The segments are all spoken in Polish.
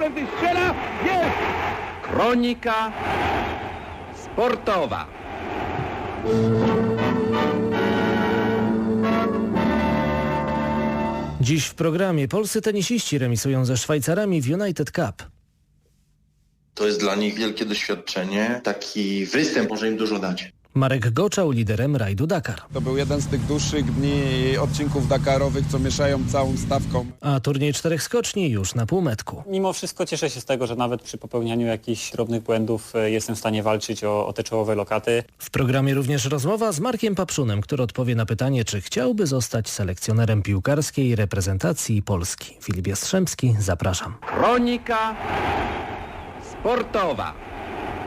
prędzej strzela, jest! Kronika sportowa. Dziś w programie polscy tenisiści remisują ze Szwajcarami w United Cup. To jest dla nich wielkie doświadczenie. Taki występ może im dużo dać. Marek Goczał liderem rajdu Dakar. To był jeden z tych dłuższych dni odcinków Dakarowych, co mieszają całą stawką. A turniej czterech skoczni już na półmetku. Mimo wszystko cieszę się z tego, że nawet przy popełnianiu jakichś drobnych błędów e, jestem w stanie walczyć o, o te czołowe lokaty. W programie również rozmowa z Markiem Papszunem, który odpowie na pytanie, czy chciałby zostać selekcjonerem piłkarskiej reprezentacji Polski. Filip Jastrzębski, zapraszam. Kronika sportowa.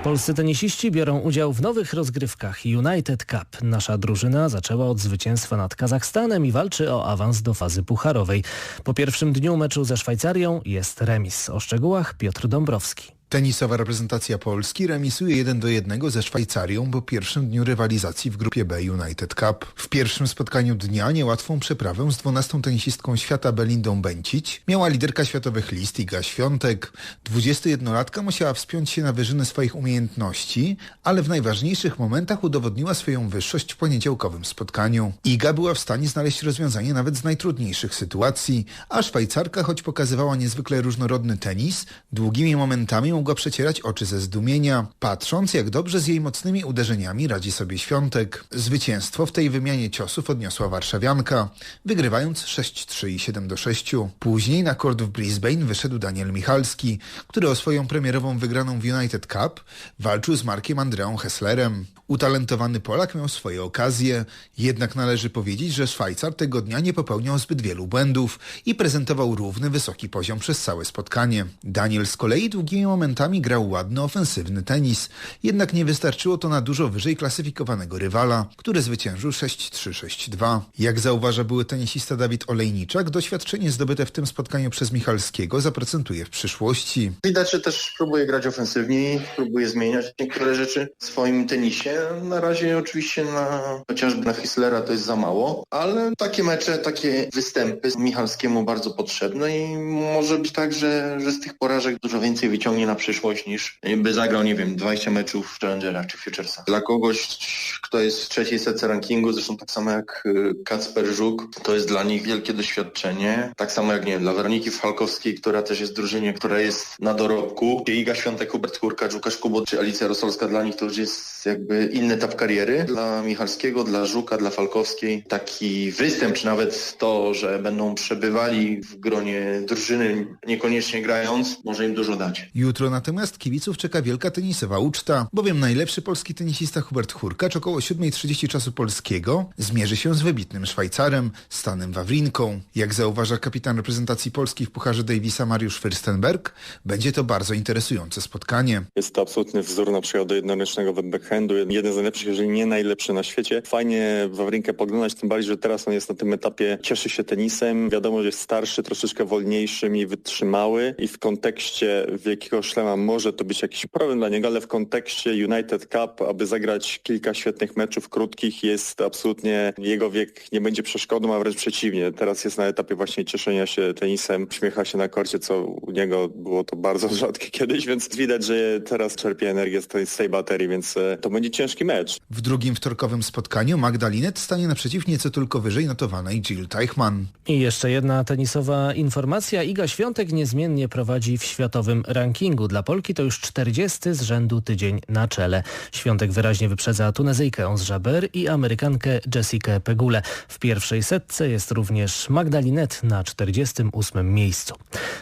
Polscy tenisiści biorą udział w nowych rozgrywkach United Cup. Nasza drużyna zaczęła od zwycięstwa nad Kazachstanem i walczy o awans do fazy pucharowej. Po pierwszym dniu meczu ze Szwajcarią jest remis. O szczegółach Piotr Dąbrowski. Tenisowa reprezentacja Polski remisuje 1 do 1 ze Szwajcarią po pierwszym dniu rywalizacji w grupie B United Cup. W pierwszym spotkaniu dnia niełatwą przeprawę z 12 tenisistką świata Belindą Bencić miała liderka światowych list Iga Świątek. 21-latka musiała wspiąć się na wyżyny swoich umiejętności, ale w najważniejszych momentach udowodniła swoją wyższość w poniedziałkowym spotkaniu. Iga była w stanie znaleźć rozwiązanie nawet z najtrudniejszych sytuacji, a Szwajcarka, choć pokazywała niezwykle różnorodny tenis, długimi momentami mogła przecierać oczy ze zdumienia, patrząc jak dobrze z jej mocnymi uderzeniami radzi sobie Świątek. Zwycięstwo w tej wymianie ciosów odniosła warszawianka, wygrywając 6-3 i 7-6. Później na kort w Brisbane wyszedł Daniel Michalski, który o swoją premierową wygraną w United Cup walczył z Markiem Andreą Hesslerem. Utalentowany Polak miał swoje okazje, jednak należy powiedzieć, że Szwajcar tego dnia nie popełniał zbyt wielu błędów i prezentował równy, wysoki poziom przez całe spotkanie. Daniel z kolei długimi momentami grał ładny, ofensywny tenis, jednak nie wystarczyło to na dużo wyżej klasyfikowanego rywala, który zwyciężył 6-3-6-2. Jak zauważa były tenisista Dawid Olejniczak, doświadczenie zdobyte w tym spotkaniu przez Michalskiego zaprocentuje w przyszłości. Widać, że też próbuje grać ofensywniej, próbuje zmieniać niektóre rzeczy w swoim tenisie. Na razie oczywiście na chociażby na Hislera to jest za mało, ale takie mecze, takie występy Michalskiemu bardzo potrzebne i może być tak, że, że z tych porażek dużo więcej wyciągnie na przyszłość niż by zagrał, nie wiem, 20 meczów w Challengerach czy Futuresach. Dla kogoś, kto jest w trzeciej setce rankingu, zresztą tak samo jak y, Kacper Żuk, to jest dla nich wielkie doświadczenie. Tak samo jak, nie wiem, dla Weroniki Falkowskiej, która też jest w drużynie, która jest na dorobku. Iga Świątek, Hubert Kurka, Łukasz Kubot czy Alicja Rosolska, dla nich to już jest jakby inny etap kariery. Dla Michalskiego, dla Żuka, dla Falkowskiej taki występ, czy nawet to, że będą przebywali w gronie drużyny, niekoniecznie grając, może im dużo dać. Jutro natomiast kibiców czeka wielka tenisowa uczta, bowiem najlepszy polski tenisista Hubert Hurkacz około 7.30 czasu polskiego zmierzy się z wybitnym Szwajcarem, Stanem Wawrinką. Jak zauważa kapitan reprezentacji Polski w Pucharze Davisa Mariusz Fürstenberg, będzie to bardzo interesujące spotkanie. Jest to absolutny wzór na przykład do jednoręcznego backhandu, jeden z najlepszych, jeżeli nie najlepszy na świecie. Fajnie Wawrinkę poglądać, tym bardziej, że teraz on jest na tym etapie, cieszy się tenisem, wiadomo, że jest starszy, troszeczkę wolniejszy, mniej wytrzymały i w kontekście wielkiego szlema może to być jakiś problem dla niego, ale w kontekście United Cup, aby zagrać kilka świetnych meczów krótkich jest absolutnie, jego wiek nie będzie przeszkodą, a wręcz przeciwnie. Teraz jest na etapie właśnie cieszenia się tenisem, uśmiecha się na korcie, co u niego było to bardzo rzadkie kiedyś, więc widać, że teraz czerpie energię z tej, z tej baterii, więc e, to będzie ciężki mecz. W drugim wtorkowym spotkaniu Magda Linet stanie naprzeciw nieco tylko wyżej notowanej Jill Teichmann. I jeszcze jedna tenisowa informacja. Iga Świątek niezmiennie prowadzi w światowym rankingu. Dla Polki to już 40 z rzędu tydzień na czele. Świątek wyraźnie wyprzedza Tunezyjkę Ons Jaber i Amerykankę Jessica Pegule. W pierwszej setce jest również Magdalinet na 48 miejscu.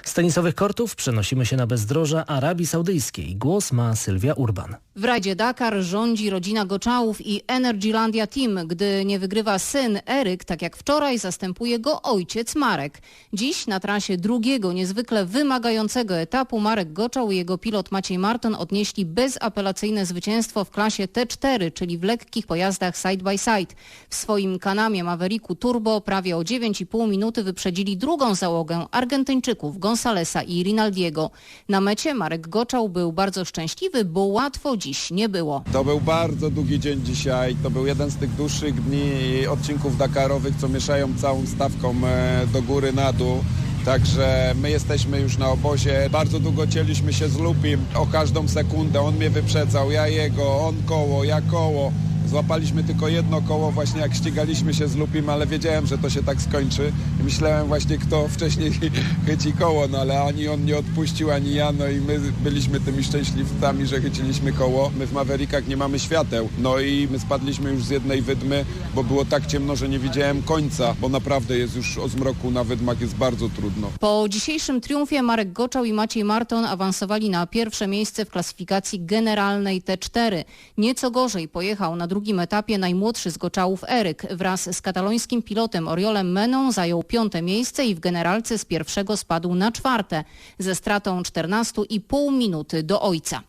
Z tenisowych kortów przenosimy się na bezdroża Arabii Saudyjskiej. Głos ma Sylwia Urban. W Rajdzie Dakar rządzi rodzina Goczałów i Energylandia Team. Gdy nie wygrywa syn Eryk, tak jak wczoraj, zastępuje go ojciec Marek. Dziś na trasie drugiego, niezwykle wymagającego etapu Marek Goczał i jego pilot Maciej Marton odnieśli bezapelacyjne zwycięstwo w klasie T4, czyli w lekkich pojazdach side by side. W swoim kanamie Mavericku Turbo prawie o 9,5 minuty wyprzedzili drugą załogę Argentyńczyków Gonzalesa i Rinaldiego. Na mecie Marek Goczał był bardzo szczęśliwy, bo łatwo dziś nie było. To był bardzo długi dzień dzisiaj. To był jeden z tych dłuższych dni odcinków Dakarowych, co mieszają całą stawką e, do góry, na dół. Także my jesteśmy już na obozie. Bardzo długo cieliśmy się z Lupim o każdą sekundę. On mnie wyprzedzał, ja jego, on koło, ja koło. Złapaliśmy tylko jedno koło właśnie jak ścigaliśmy się z Lupim, ale wiedziałem, że to się tak skończy. Myślałem właśnie, kto wcześniej chyci koło, no ale ani on nie odpuścił, ani ja, no i my byliśmy tymi szczęśliwcami, że chyciliśmy koło. My w Maverickach nie mamy świateł, no i my spadliśmy już z jednej wydmy, bo było tak ciemno, że nie widziałem końca, bo naprawdę jest już o zmroku na wydmach jest bardzo trudno. Po dzisiejszym triumfie Marek Goczał i Maciej Marton awansowali na pierwsze miejsce w klasyfikacji generalnej T4. Nieco gorzej pojechał na drugim etapie najmłodszy z Goczałów Eryk. Wraz z katalońskim pilotem Oriolem Meną zajął piąte miejsce i w generalce z pierwszego spadł na czwarte ze stratą 14,5 minuty do ojca.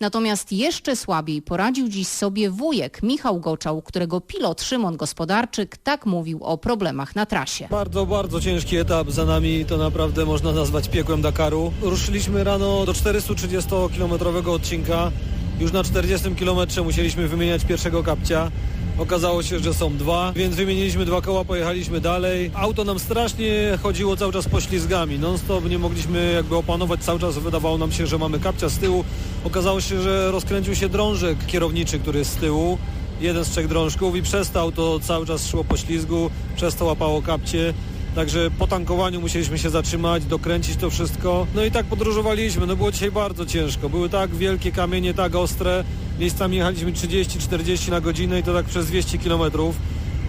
Natomiast jeszcze słabiej poradził dziś sobie wujek Michał Goczał, którego pilot Szymon Gospodarczyk tak mówił o problemach na trasie. Bardzo, bardzo ciężki etap za nami, to naprawdę można nazwać piekłem Dakaru. Ruszyliśmy rano do 430-kilometrowego odcinka. Już na 40 kilometrze musieliśmy wymieniać pierwszego kapcia. Okazało się, że są dwa, więc wymieniliśmy dwa koła, pojechaliśmy dalej. Auto nam strasznie chodziło cały czas poślizgami. Non-stop nie mogliśmy jakby opanować, cały czas wydawało nam się, że mamy kapcia z tyłu. Okazało się, że rozkręcił się drążek kierowniczy, który jest z tyłu. Jeden z trzech drążków i przestał, to cały czas szło po ślizgu, przez to łapało kapcie. Także po tankowaniu musieliśmy się zatrzymać, dokręcić to wszystko. No i tak podróżowaliśmy. No było dzisiaj bardzo ciężko. Były tak wielkie kamienie, tak ostre. Miejscami jechaliśmy 30-40 na godzinę i to tak przez 200 km.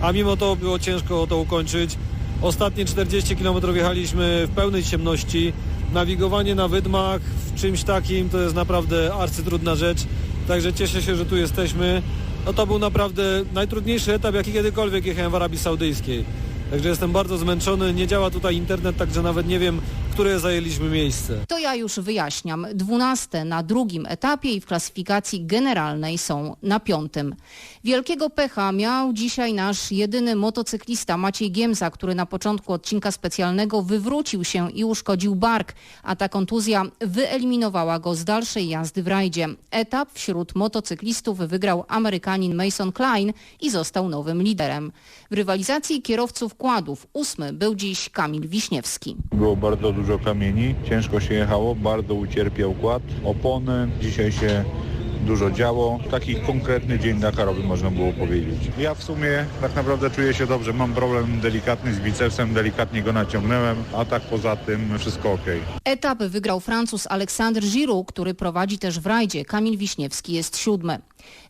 A mimo to było ciężko to ukończyć. Ostatnie 40 km jechaliśmy w pełnej ciemności. Nawigowanie na wydmach w czymś takim to jest naprawdę arcytrudna rzecz. Także cieszę się, że tu jesteśmy. No to był naprawdę najtrudniejszy etap, jaki kiedykolwiek jechałem w Arabii Saudyjskiej. Także jestem bardzo zmęczony, nie działa tutaj internet, także nawet nie wiem, które zajęliśmy miejsce. To ja już wyjaśniam. Dwunaste na drugim etapie i w klasyfikacji generalnej są na piątym. Wielkiego pecha miał dzisiaj nasz jedyny motocyklista Maciej Giemza, który na początku odcinka specjalnego wywrócił się i uszkodził bark, a ta kontuzja wyeliminowała go z dalszej jazdy w rajdzie. Etap wśród motocyklistów wygrał Amerykanin Mason Klein i został nowym liderem. W rywalizacji kierowców kładów ósmy był dziś Kamil Wiśniewski. Było bardzo dużo kamieni, ciężko się jechało, bardzo ucierpiał kład, opony, dzisiaj się dużo działo. Taki konkretny dzień Dakarowy można było powiedzieć. Ja w sumie tak naprawdę czuję się dobrze. Mam problem delikatny z bicepsem, delikatnie go naciągnąłem, a tak poza tym wszystko ok. Etap wygrał Francuz Aleksander Giroud, który prowadzi też w rajdzie. Kamil Wiśniewski jest siódmy.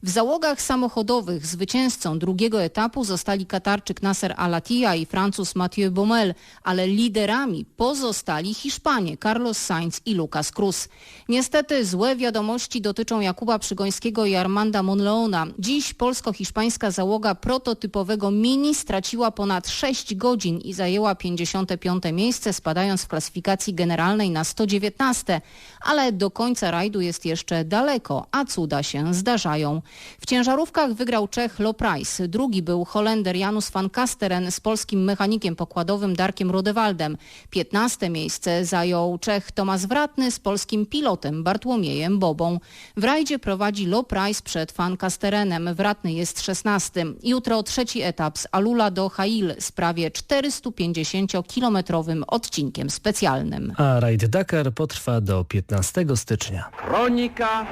W załogach samochodowych zwycięzcą drugiego etapu zostali Katarczyk Nasser Al-Attiyah i Francuz Mathieu Baumel, ale liderami pozostali Hiszpanie Carlos Sainz i Lucas Cruz. Niestety złe wiadomości dotyczą Jakuba Przygońskiego i Armanda Monleona. Dziś polsko-hiszpańska załoga prototypowego Mini straciła ponad 6 godzin i zajęła 55 miejsce, spadając w klasyfikacji generalnej na 119, ale do końca rajdu jest jeszcze daleko, a cuda się zdarzają. W ciężarówkach wygrał Czech Lo Price. Drugi był Holender Janus van Kasteren z polskim mechanikiem pokładowym Darkiem Rodewaldem. 15 miejsce zajął Czech Tomasz Wratny z polskim pilotem Bartłomiejem Bobą. W rajdzie prowadzi Lo Price przed van Kasterenem. Wratny jest 16. Jutro trzeci etap z Alula do Hail z prawie 450-kilometrowym odcinkiem specjalnym. A rajd Dakar potrwa do 15 stycznia. Kronika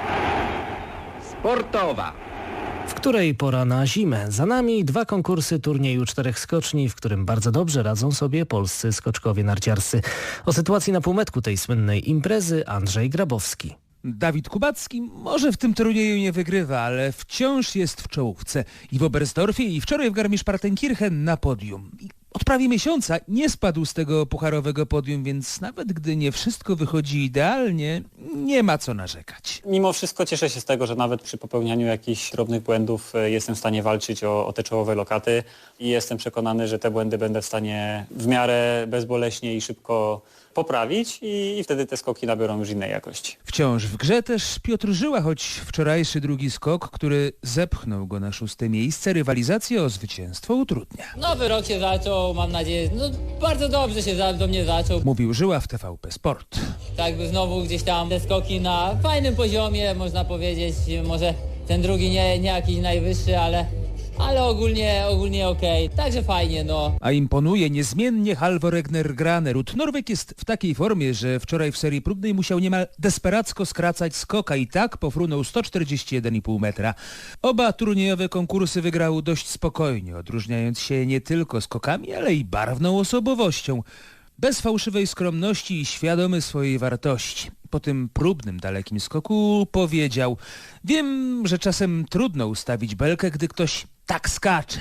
sportowa. w której pora na zimę. Za nami dwa konkursy turnieju czterech skoczni, w którym bardzo dobrze radzą sobie polscy skoczkowie narciarscy. O sytuacji na półmetku tej słynnej imprezy Andrzej Grabowski. Dawid Kubacki może w tym turnieju nie wygrywa, ale wciąż jest w czołówce. I w Oberstdorfie i wczoraj w Garmisch-Partenkirchen na podium. I prawie miesiąca nie spadł z tego pucharowego podium, więc nawet gdy nie wszystko wychodzi idealnie, nie ma co narzekać. Mimo wszystko cieszę się z tego, że nawet przy popełnianiu jakichś drobnych błędów e, jestem w stanie walczyć o, o te czołowe lokaty i jestem przekonany, że te błędy będę w stanie w miarę bezboleśnie i szybko poprawić i, i wtedy te skoki nabiorą już innej jakości. Wciąż w grze też Piotr Żyła, choć wczorajszy drugi skok, który zepchnął go na szóste miejsce, rywalizację o zwycięstwo utrudnia. Nowy rok się zaczął, mam nadzieję, no bardzo dobrze się za- do mnie zaczął. Mówił Żyła w TVP Sport. Tak by znowu gdzieś tam te skoki na fajnym poziomie, można powiedzieć, może ten drugi nie, nie jakiś najwyższy, ale, ale ogólnie, ogólnie okej. Także fajnie, no. A imponuje niezmiennie Halvor Egner Granerud. Norweg jest w takiej formie, że wczoraj w serii próbnej musiał niemal desperacko skracać skoka i tak pofrunął 141,5 metra. Oba turniejowe konkursy wygrał dość spokojnie, odróżniając się nie tylko skokami, ale i barwną osobowością. Bez fałszywej skromności i świadomy swojej wartości. Po tym próbnym dalekim skoku powiedział Wiem, że czasem trudno ustawić belkę, gdy ktoś tak skacze.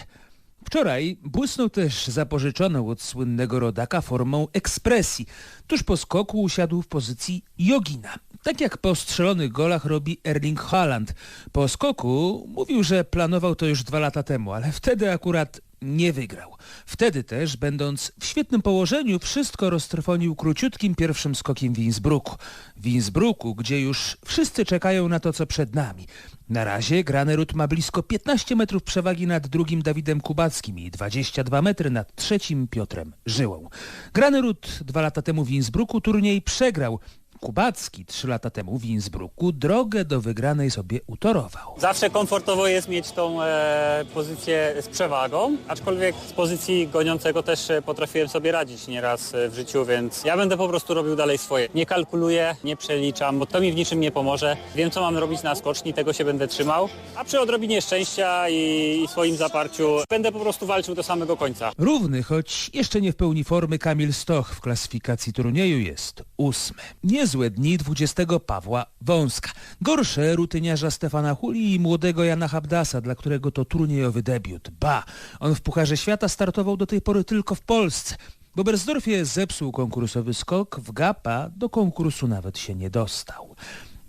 Wczoraj błysnął też zapożyczoną od słynnego rodaka formą ekspresji. Tuż po skoku usiadł w pozycji jogina. Tak jak po strzelonych golach robi Erling Haaland. Po skoku mówił, że planował to już dwa lata temu, ale wtedy akurat nie wygrał. Wtedy też, będąc w świetnym położeniu, wszystko roztrwonił króciutkim pierwszym skokiem w Innsbrucku. W Innsbrucku, gdzie już wszyscy czekają na to, co przed nami. Na razie Granerud ma blisko 15 metrów przewagi nad drugim Dawidem Kubackim i 22 metry nad trzecim Piotrem Żyłą. Granerud dwa lata temu w Innsbrucku turniej przegrał. Kubacki trzy lata temu w Innsbrucku drogę do wygranej sobie utorował. Zawsze komfortowo jest mieć tą e, pozycję z przewagą, aczkolwiek z pozycji goniącego też e, potrafiłem sobie radzić nieraz e, w życiu, więc ja będę po prostu robił dalej swoje. Nie kalkuluję, nie przeliczam, bo to mi w niczym nie pomoże. Wiem, co mam robić na skoczni, tego się będę trzymał, a przy odrobinie szczęścia i, i swoim zaparciu będę po prostu walczył do samego końca. Równy, choć jeszcze nie w pełni formy Kamil Stoch w klasyfikacji turnieju jest ósmy. Niezłe dni 20 Pawła Wąska. Gorsze rutyniarza Stefana Huli i młodego Jana Habdasa, dla którego to turniejowy debiut. Ba, on w Pucharze Świata startował do tej pory tylko w Polsce. W Oberstdorfie zepsuł konkursowy skok, w Gapa do konkursu nawet się nie dostał.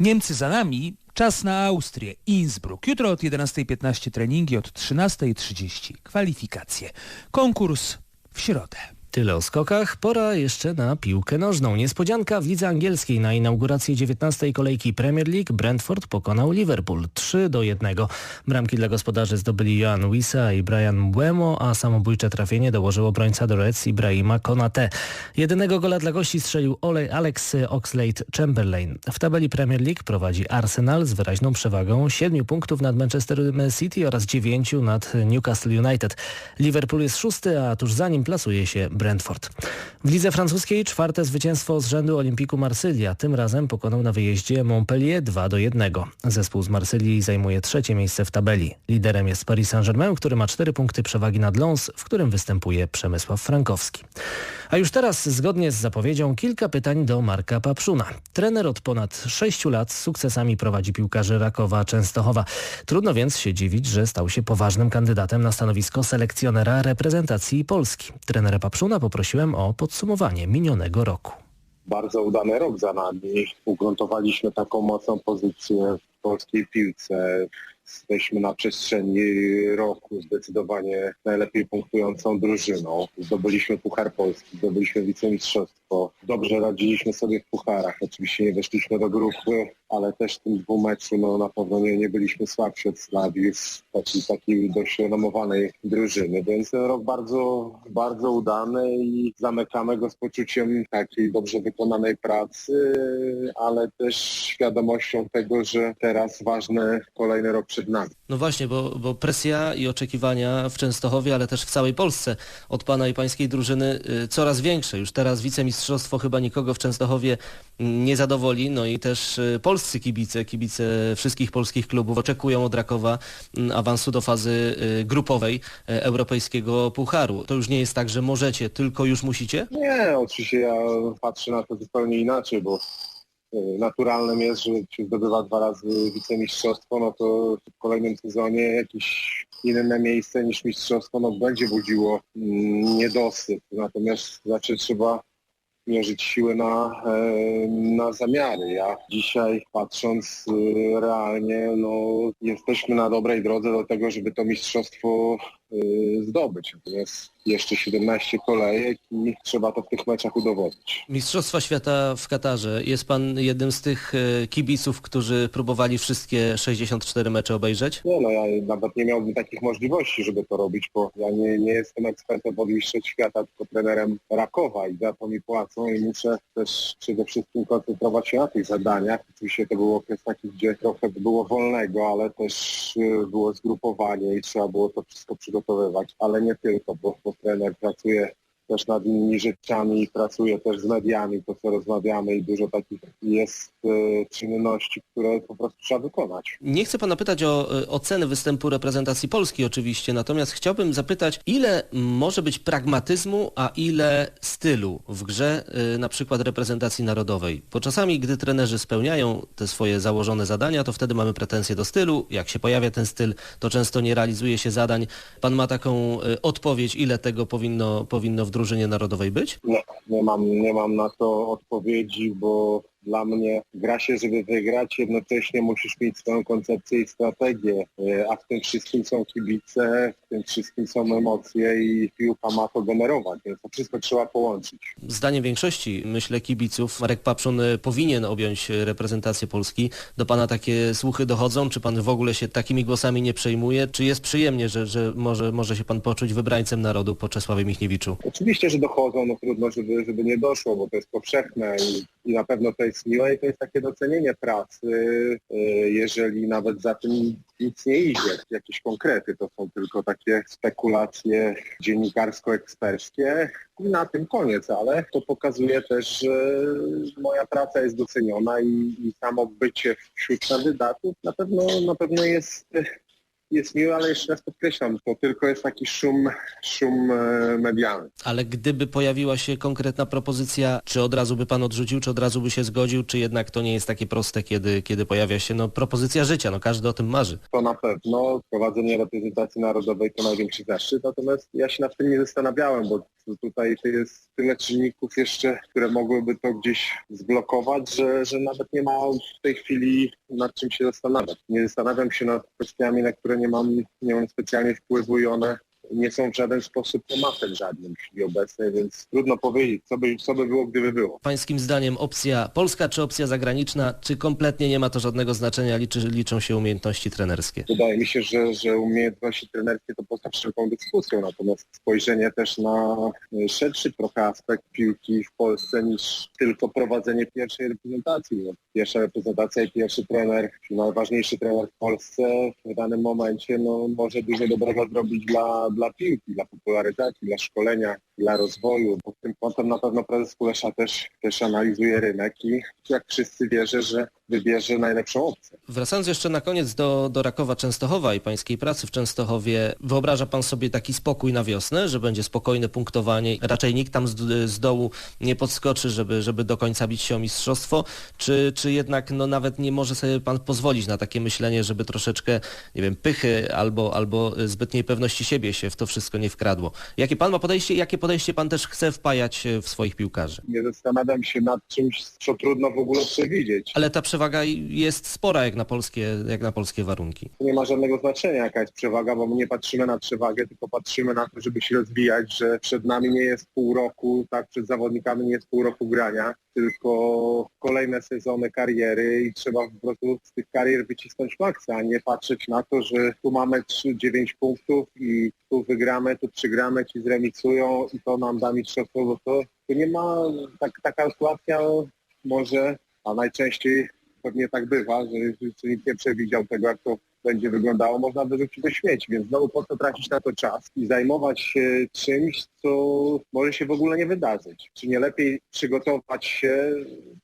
Niemcy za nami, czas na Austrię, Innsbruck. Jutro od 11.15 treningi, od 13.30 kwalifikacje. Konkurs w środę. Tyle o skokach. Pora jeszcze na piłkę nożną. Niespodzianka w lidze angielskiej na inaugurację 19 kolejki Premier League Brentford pokonał Liverpool 3 do 1. Bramki dla gospodarzy zdobyli Joan Wissa i Brian Mbeumo, a samobójcze trafienie dołożył obrońca do Reds Ibrahima Konate. Jedynego gola dla gości strzelił Ole Alex Oxlade-Chamberlain. W tabeli Premier League prowadzi Arsenal z wyraźną przewagą 7 punktów nad Manchester City oraz 9 nad Newcastle United. Liverpool jest szósty, a tuż za nim plasuje się Brentford. W lidze francuskiej czwarte zwycięstwo z rzędu Olimpiku Marsylia. Tym razem pokonał na wyjeździe Montpellier 2 do 1. Zespół z Marsylii zajmuje trzecie miejsce w tabeli. Liderem jest Paris Saint-Germain, który ma cztery punkty przewagi nad Lens, w którym występuje Przemysław Frankowski. A już teraz, zgodnie z zapowiedzią, kilka pytań do Marka Papszuna. Trener od ponad sześciu lat z sukcesami prowadzi piłkarzy Rakowa Częstochowa. Trudno więc się dziwić, że stał się poważnym kandydatem na stanowisko selekcjonera reprezentacji Polski. Trenera Papszuna poprosiłem o podsumowanie minionego roku. Bardzo udany rok za nami. Ugruntowaliśmy taką mocną pozycję w polskiej piłce. Jesteśmy na przestrzeni roku zdecydowanie najlepiej punktującą drużyną. Zdobyliśmy Puchar Polski, zdobyliśmy wicemistrzostwo. Dobrze radziliśmy sobie w pucharach. Oczywiście nie weszliśmy do grupy, ale też w tym dwumeczu no, na pewno nie, nie byliśmy słabsi od Slawius, takiej, takiej dość renomowanej drużyny. Więc ten rok bardzo, bardzo udany i zamykamy go z poczuciem takiej dobrze wykonanej pracy, ale też świadomością tego, że teraz ważny kolejny rok przed nami. No właśnie, bo, bo presja i oczekiwania w Częstochowie, ale też w całej Polsce od Pana i Pańskiej drużyny y, coraz większe. Już teraz wicemistrzostwo chyba nikogo w Częstochowie nie zadowoli, no i też y, polscy kibice, kibice wszystkich polskich klubów oczekują od Rakowa mm, awansu do fazy y, grupowej Europejskiego Pucharu. To już nie jest tak, że możecie, tylko już musicie? Nie, oczywiście ja patrzę na to zupełnie inaczej, bo naturalnym jest, że się zdobywa dwa razy wicemistrzostwo, no to w kolejnym sezonie jakieś inne miejsce niż mistrzostwo no, będzie budziło mm, niedosyt. Natomiast zawsze trzeba mierzyć siły na, e, na zamiary. Ja dzisiaj patrząc y, realnie, no, jesteśmy na dobrej drodze do tego, żeby to mistrzostwo y, zdobyć. Natomiast jeszcze 17 kolejek i trzeba to w tych meczach udowodnić. Mistrzostwa Świata w Katarze. Jest pan jednym z tych e, kibiców, którzy próbowali wszystkie 64 mecze obejrzeć? Nie no, ja nawet nie miałbym takich możliwości, żeby to robić, bo ja nie, nie jestem ekspertem od Mistrzostw Świata, tylko trenerem Rakowa i za to mi płacą i muszę też przede wszystkim koncentrować się na tych zadaniach. Oczywiście to był okres taki, gdzie trochę było wolnego, ale też y, było zgrupowanie i trzeba było to wszystko przygotowywać, ale nie tylko, bo, trener pracuje też nad innymi rzeczami, pracuje też z mediami, to co rozmawiamy i dużo takich jest y, czynności, które po prostu trzeba wykonać. Nie chcę pana pytać o e, oceny występu reprezentacji Polski oczywiście, natomiast chciałbym zapytać, ile może być pragmatyzmu, a ile stylu w grze e, na przykład reprezentacji narodowej? Bo czasami, gdy trenerzy spełniają te swoje założone zadania, to wtedy mamy pretensje do stylu. Jak się pojawia ten styl, to często nie realizuje się zadań. Pan ma taką e, odpowiedź, ile tego powinno, powinno w drużynie narodowej być? Nie, nie mam, nie mam na to odpowiedzi, bo dla mnie gra się, żeby wygrać, jednocześnie musisz mieć swoją koncepcję i strategię, e, a w tym wszystkim są kibice, w tym wszystkim są emocje i piłka ma to generować, więc to wszystko trzeba połączyć. Zdaniem większości, myślę, kibiców, Marek Papszun e, powinien objąć e, reprezentację Polski. Do pana takie słuchy dochodzą? Czy pan w ogóle się takimi głosami nie przejmuje? Czy jest przyjemnie, że, że może, może się pan poczuć wybrańcem narodu po Czesławie Michniewiczu? Oczywiście, że dochodzą, no trudno, żeby, żeby nie doszło, bo to jest powszechne i, i na pewno to jest miłe i to jest takie docenienie pracy, y, jeżeli nawet za tym nic nie idzie, jakieś konkrety, to są tylko takie spekulacje dziennikarsko-eksperckie i na tym koniec, ale to pokazuje też, że moja praca jest doceniona i, i samo bycie wśród kandydatów na pewno, na pewno jest jest miłe, ale jeszcze raz podkreślam, to tylko jest taki szum, szum e, medialny. Ale gdyby pojawiła się konkretna propozycja, czy od razu by pan odrzucił, czy od razu by się zgodził, czy jednak to nie jest takie proste, kiedy, kiedy pojawia się no, propozycja życia, no każdy o tym marzy. To na pewno prowadzenie reprezentacji narodowej to największy zaszczyt, natomiast ja się nad tym nie zastanawiałem, bo tutaj to jest tyle czynników jeszcze, które mogłyby to gdzieś zblokować, że, że nawet nie ma w tej chwili nad czym się zastanawiać. Nie zastanawiam się nad kwestiami, na które nie mam, nie mam specjalnie wpływu i one nie są w żaden sposób tematem żadnym chwili obecnej, więc trudno powiedzieć, co by, co by było, gdyby było. Pańskim zdaniem opcja polska czy opcja zagraniczna, czy kompletnie nie ma to żadnego znaczenia, liczy, liczą się umiejętności trenerskie? Wydaje mi się, że, że umiejętności trenerskie to poza wszelką dyskusją, natomiast spojrzenie też na szerszy trochę aspekt piłki w Polsce niż tylko prowadzenie pierwszej reprezentacji. No, pierwsza reprezentacja i pierwszy trener, najważniejszy trener w Polsce w danym momencie no, może dużo dobrego zrobić dla, dla piłki, dla popularyzacji, dla szkolenia, dla rozwoju. Pod tym kątem na pewno prezes Kulesza też, też analizuje rynek i jak wszyscy wierzę, że wybierze najlepszą opcję. Wracając jeszcze na koniec do, do Rakowa Częstochowa i pańskiej pracy w Częstochowie, wyobraża pan sobie taki spokój na wiosnę, że będzie spokojne punktowanie, raczej nikt tam z, z dołu nie podskoczy, żeby, żeby do końca bić się o mistrzostwo, czy, czy jednak no, nawet nie może sobie pan pozwolić na takie myślenie, żeby troszeczkę, nie wiem, pychy albo, albo zbytniej pewności siebie się w to wszystko nie wkradło. Jakie pan ma podejście jakie podejście pan też chce wpajać w swoich piłkarzy? Nie zastanawiam się nad czymś, co trudno w ogóle przewidzieć. Ale ta przewaga jest spora jak na polskie, jak na polskie warunki. Nie ma żadnego znaczenia jaka jest przewaga, bo my nie patrzymy na przewagę, tylko patrzymy na to, żeby się rozwijać, że przed nami nie jest pół roku, tak, przed zawodnikami nie jest pół roku grania, tylko kolejne sezony kariery i trzeba po prostu z tych karier wycisnąć maksa, a nie patrzeć na to, że tu mamy 3-9 punktów i tu wygramy, tu przegramy, ci zremisują i to nam da mistrzostwo, bo to, to nie ma, tak, taka sytuacja może, a najczęściej pewnie tak bywa, że, że nikt nie przewidział tego, jak to będzie wyglądało, można wyrzucić do śmieci, więc znowu po co tracić na to czas i zajmować się czymś, co może się w ogóle nie wydarzyć. Czy nie lepiej przygotować się,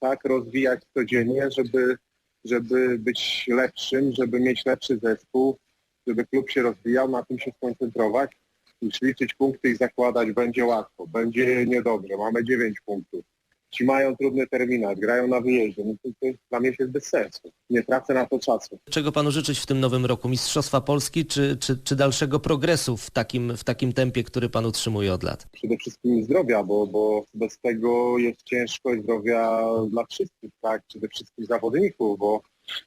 tak, rozwijać codziennie, żeby, żeby być lepszym, żeby mieć lepszy zespół, żeby klub się rozwijał, na tym się skoncentrować, niż liczyć punkty i zakładać będzie łatwo, będzie niedobrze, mamy 9 punktów ci mają trudny terminarz, grają na wyjeździe. No to, to dla mnie bez sensu. Nie tracę na to czasu. Czego panu życzyć w tym nowym roku? Mistrzostwa Polski czy, czy, czy dalszego progresu w takim, w takim tempie, który pan utrzymuje od lat? Przede wszystkim zdrowia, bo, bo bez tego jest ciężko zdrowia dla wszystkich, tak? Przede wszystkim zawodników, bo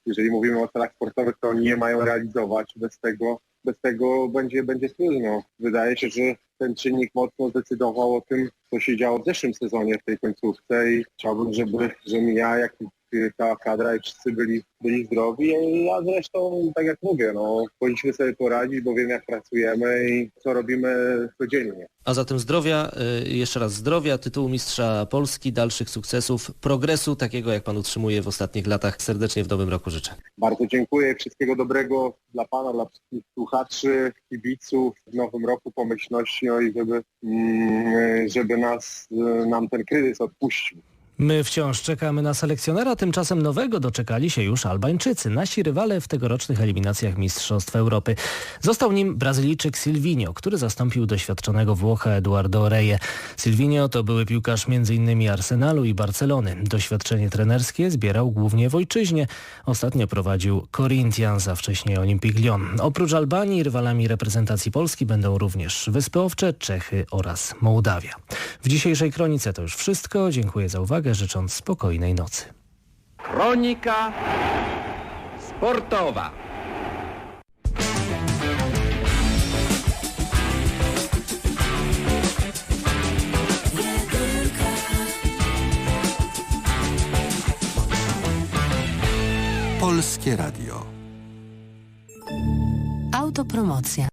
jeżeli mówimy o celach sportowych, to oni je mają realizować. Bez tego bez tego będzie, będzie trudno. Wydaje się, że ten czynnik mocno zdecydował o tym, co się działo w zeszłym sezonie w tej końcówce i chciałbym, żeby, żebym ja, jak i ta kadra i wszyscy byli, byli zdrowi, a zresztą, tak jak mówię, no, powinniśmy sobie poradzić, bo wiem jak pracujemy i co robimy codziennie. A zatem zdrowia, y, jeszcze raz zdrowia, tytułu mistrza Polski, dalszych sukcesów, progresu takiego jak pan utrzymuje w ostatnich latach. Serdecznie w nowym roku życzę. Bardzo dziękuję, wszystkiego dobrego dla Pana, dla wszystkich słuchaczy, kibiców w nowym roku pomyślności, no i żeby, mm, żeby nas, y, nam ten kryzys odpuścił. My wciąż czekamy na selekcjonera, tymczasem nowego doczekali się już Albańczycy, nasi rywale w tegorocznych eliminacjach Mistrzostw Europy. Został nim Brazylijczyk Silvinho, który zastąpił doświadczonego Włocha Eduardo Reje. Silvinho to były piłkarz m.in. Arsenalu i Barcelony. Doświadczenie trenerskie zbierał głównie w ojczyźnie. Ostatnio prowadził Corinthians, a wcześniej Olympique Lyon. Oprócz Albanii rywalami reprezentacji Polski będą również Wyspy Owcze, Czechy oraz Mołdawia. W dzisiejszej kronice to już wszystko. Dziękuję za uwagę, życząc spokojnej nocy. Kronika sportowa. Polskie Radio. Autopromocja.